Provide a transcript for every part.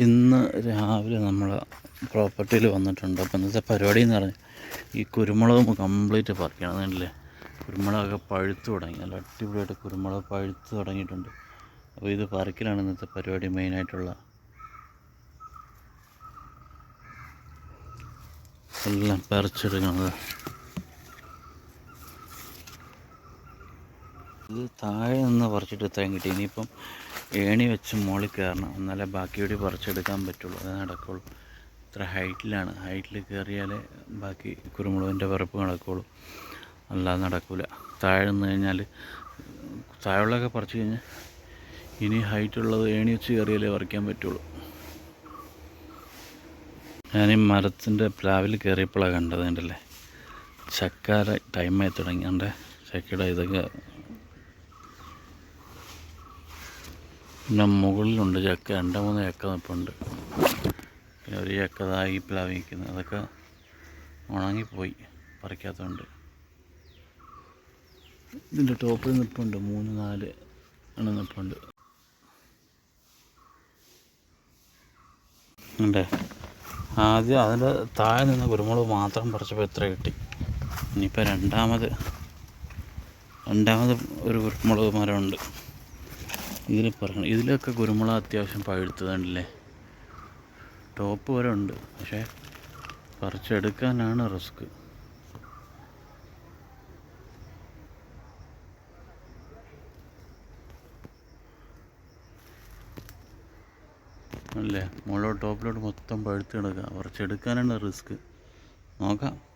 ഇന്ന് രാവിലെ നമ്മൾ പ്രോപ്പർട്ടിയിൽ വന്നിട്ടുണ്ട്. അപ്പോൾ ഇന്നത്തെ പരിപാടി എന്ന് പറഞ്ഞാൽ ഈ കുരുമുളക് കംപ്ലീറ്റ് പറിക്കണം. അതല്ലേ കുരുമുളകൊക്കെ പഴുത്തു തുടങ്ങി. നല്ല അടിപൊളിയായിട്ട് കുരുമുളക് പഴുത്ത് തുടങ്ങിയിട്ടുണ്ട്. അപ്പോൾ ഇത് പറിക്കലാണ് ഇന്നത്തെ പരിപാടി മെയിനായിട്ടുള്ള എല്ലാം പറിച്ചെടുക്കുന്നത്. ഇത് താഴെ നിന്ന് പറിച്ചിട്ട് ഇത്രയും കിട്ടി. ഇനിയിപ്പം ഏണി വെച്ച് മുകളിൽ കയറണം. എന്നാലേ ബാക്കിയോടെ പറിച്ചെടുക്കാൻ പറ്റുള്ളൂ. അത് നടക്കുള്ളൂ. ഇത്ര ഹൈറ്റിലാണ്. ഹൈറ്റിൽ കയറിയാലേ ബാക്കി കുരുമുളകിന്റെ പറപ്പ് നടക്കുള്ളൂ. അല്ലാതെ നടക്കില്ല താഴെ നിന്ന് കഴിഞ്ഞാൽ താഴെയുള്ളതൊക്കെ പറിച്ചു കഴിഞ്ഞാൽ ഇനി ഹൈറ്റുള്ളത് ഏണി വെച്ച് കയറിയാലേ പറിക്കാൻ പറ്റുള്ളൂ. ഞാൻ ഈ മരത്തിന്റെ പ്ലാവിൽ കയറിയപ്പോഴാണ് കണ്ടത് കണ്ടല്ലേ? ചക്കാര ടൈമായി തുടങ്ങി. എന്റെ ചക്കയുടെ ഇതൊക്കെ പിന്നെ മുകളിലുണ്ട് ചക്ക. രണ്ട് മൂന്ന് ചക്ക നിൽപ്പുണ്ട് പിന്നെ ഒരു ചക്ക ഇതായി പ്ലാവിക്കുന്നത് അതൊക്കെ ഉണങ്ങിപ്പോയി. പറിക്കാത്തതുകൊണ്ട്. ഇതിന്റെ ടോപ്പിൽ നിൽപ്പുണ്ട്. മൂന്ന് നാല് എണ്ണം നിൽപ്പുണ്ട്. ഉണ്ടേ? ആദ്യം അതിന്റെ താഴെ നിന്ന് കുരുമുളക് മാത്രം പറിച്ചപ്പോൾ എത്ര കിട്ടി. ഇനിയിപ്പോൾ രണ്ടാമത് രണ്ടാമത് ഒരു കുരുമുളക് മരമുണ്ട്. ഇതിൽ പറയണം ഇതിലൊക്കെ കുരുമുളക് അത്യാവശ്യം പഴുത്തതുണ്ടല്ലേ ടോപ്പ് വരെ ഉണ്ട്. പക്ഷേ പറിച്ചെടുക്കാനാണ് റിസ്ക്. അല്ലേ? മുകളിലോട്ട് ടോപ്പിലോട്ട് മൊത്തം പഴുത്ത് കിടക്കുക. പറിച്ചെടുക്കാനാണ് റിസ്ക്. നോക്കാം.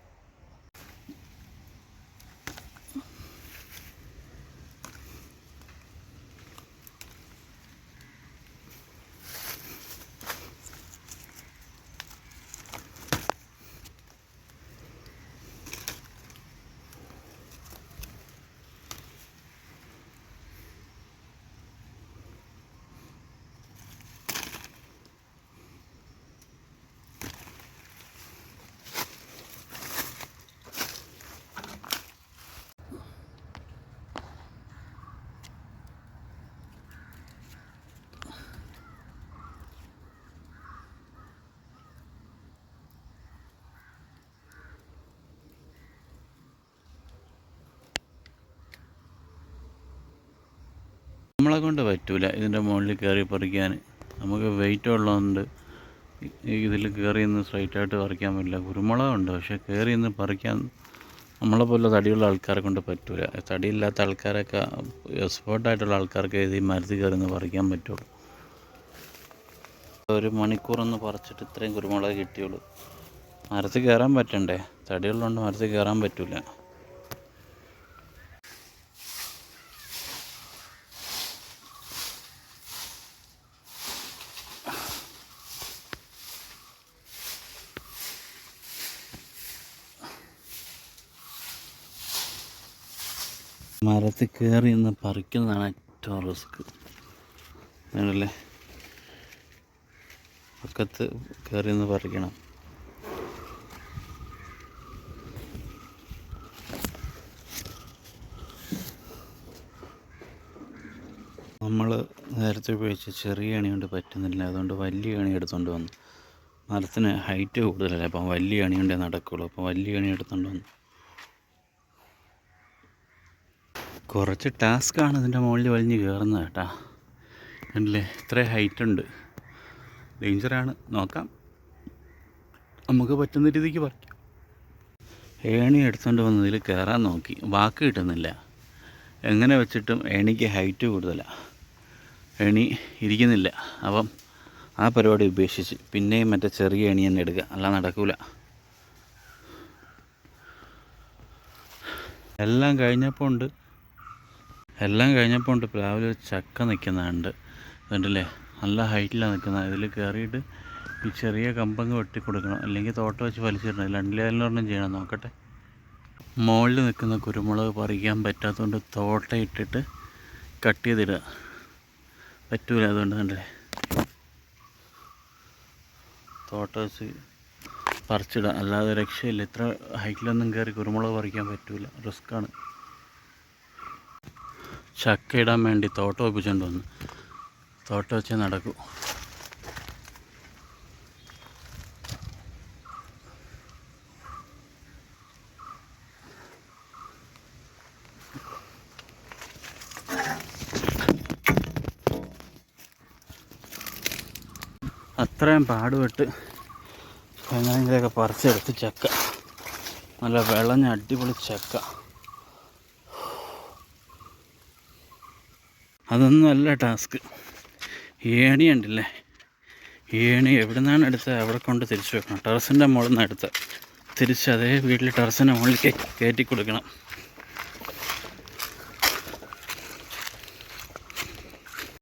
നമ്മളെ കൊണ്ട് പറ്റൂല ഇതിന്റെ മുകളിൽ കയറി പറിക്കാൻ. നമുക്ക് വെയിറ്റ് ഉള്ളതുകൊണ്ട് ഇതിൽ കയറി നിന്ന് സ്ട്രൈറ്റായിട്ട് പറിക്കാൻ പറ്റില്ല. കുരുമുളകുണ്ട് പക്ഷേ കയറി നിന്ന് പറിക്കാൻ നമ്മളെ പോലെ തടിയുള്ള ആൾക്കാരെ കൊണ്ട് പറ്റൂല. തടിയില്ലാത്ത ആൾക്കാരൊക്കെ എക്സ്പേർട്ടായിട്ടുള്ള ആൾക്കാർക്ക് ഇത് ഈ മരത്തിൽ കയറി നിന്ന് പറിക്കാൻ പറ്റുള്ളൂ. ഒരു മണിക്കൂറൊന്ന് പറിച്ചിട്ട് ഇത്രയും കുരുമുളക് കിട്ടിയുള്ളൂ. മരത്തിൽ കയറാൻ പറ്റണ്ടേ? തടിയുള്ളതുകൊണ്ട് മരത്തിൽ കയറാൻ പറ്റില്ല മരത്തിൽ കയറി നിന്ന് പറിക്കുന്നതാണ് ഏറ്റവും റിസ്ക്. അങ്ങനല്ലേ പക്കത്ത് കയറി നിന്ന് പറിക്കണം. നമ്മൾ നേരത്തെ ഉപയോഗിച്ച ചെറിയ അണി കൊണ്ട് പറ്റുന്നില്ല. അതുകൊണ്ട് വലിയ അണി എടുത്തുകൊണ്ട് വന്നു. മരത്തിന് ഹൈറ്റ് കൂടുതലല്ലേ? അപ്പം വലിയ അണി കൊണ്ടേ നടക്കുകയുള്ളൂ അപ്പം വലിയ അണി എടുത്തുകൊണ്ട് വന്നു. കുറച്ച് ടാസ്ക്കാണ് ഇതിന്റെ മുകളിൽ വലിഞ്ഞ് കയറുന്നത് കേട്ടാ. കണ്ടില്ലേ? ഇത്ര ഹൈറ്റ് ഉണ്ട്. ഡേഞ്ചറാണ് നോക്കാം. നമുക്ക് പറ്റുന്ന രീതിക്ക് പറ്റും ഏണി എടുത്തുകൊണ്ട് വന്നതിൽ കയറാൻ നോക്കി. വാക്ക് കിട്ടുന്നില്ല. എങ്ങനെ വെച്ചിട്ടും ഏണിക്ക് ഹൈറ്റ് കൂടുതലാണ് ഏണി ഇരിക്കുന്നില്ല. അപ്പം ആ പരിപാടി ഉപേക്ഷിച്ച് പിന്നെയും മറ്റേ ചെറിയ ഏണി തന്നെ എടുക്കുക. അല്ല നടക്കൂല. എല്ലാം കഴിഞ്ഞപ്പോൾ ഉണ്ട്. എല്ലാം കഴിഞ്ഞപ്പോൾ ഉണ്ട്. പ്ലാവിൽ ഒരു ചക്ക നിൽക്കുന്നുണ്ട്. കണ്ടില്ലേ? നല്ല ഹൈറ്റിലാണ് നിൽക്കുന്നത്. ഇതിൽ കയറിയിട്ട് ഈ ചെറിയ കമ്പങ്ങ് വെട്ടി കൊടുക്കണം. അല്ലെങ്കിൽ തോട്ടം വെച്ച് വലിച്ചിടണം. രണ്ടിലേതിലൊരെണ്ണം ചെയ്യണം. നോക്കട്ടെ. മുകളിൽ നിൽക്കുന്ന കുരുമുളക് പറിക്കാൻ പറ്റാത്തതുകൊണ്ട് തോട്ട ഇട്ടിട്ട് കട്ട് ചെയ്തിടുക. പറ്റൂല അതുകൊണ്ട് കണ്ടില്ലേ? തോട്ട വെച്ച് പറിച്ചിടുക. അല്ലാതെ രക്ഷയില്ല. ഇത്ര ഹൈറ്റിലൊന്നും കയറി കുരുമുളക് പറിക്കാൻ പറ്റൂല. റിസ്ക്കാണ്. ചക്ക ഇടാൻ വേണ്ടി തോട്ടം വെപ്പിച്ചുകൊണ്ട് വന്നു. തോട്ടം വെച്ചേ നടക്കൂ. അത്രയും പാടുപെട്ട് എങ്ങനെയെങ്കിലുമൊക്കെ പറിച്ചെടുത്ത് ചക്ക. നല്ല വിളഞ്ഞ അടിപൊളി ചക്ക. അതൊന്നും അല്ല ടാസ്ക്. ഏണി ഉണ്ടല്ലേ ഏണി എവിടെ നിന്നാണ് എടുത്തത്? അവിടെ കൊണ്ട് തിരിച്ചു വെക്കണം. ടെറസിന്റെ മുകളിൽ നിന്ന് എടുത്ത് തിരിച്ച് അതേ വീട്ടിൽ ടെറസിന്റെ മുകളിൽ കയറ്റി കൊടുക്കണം.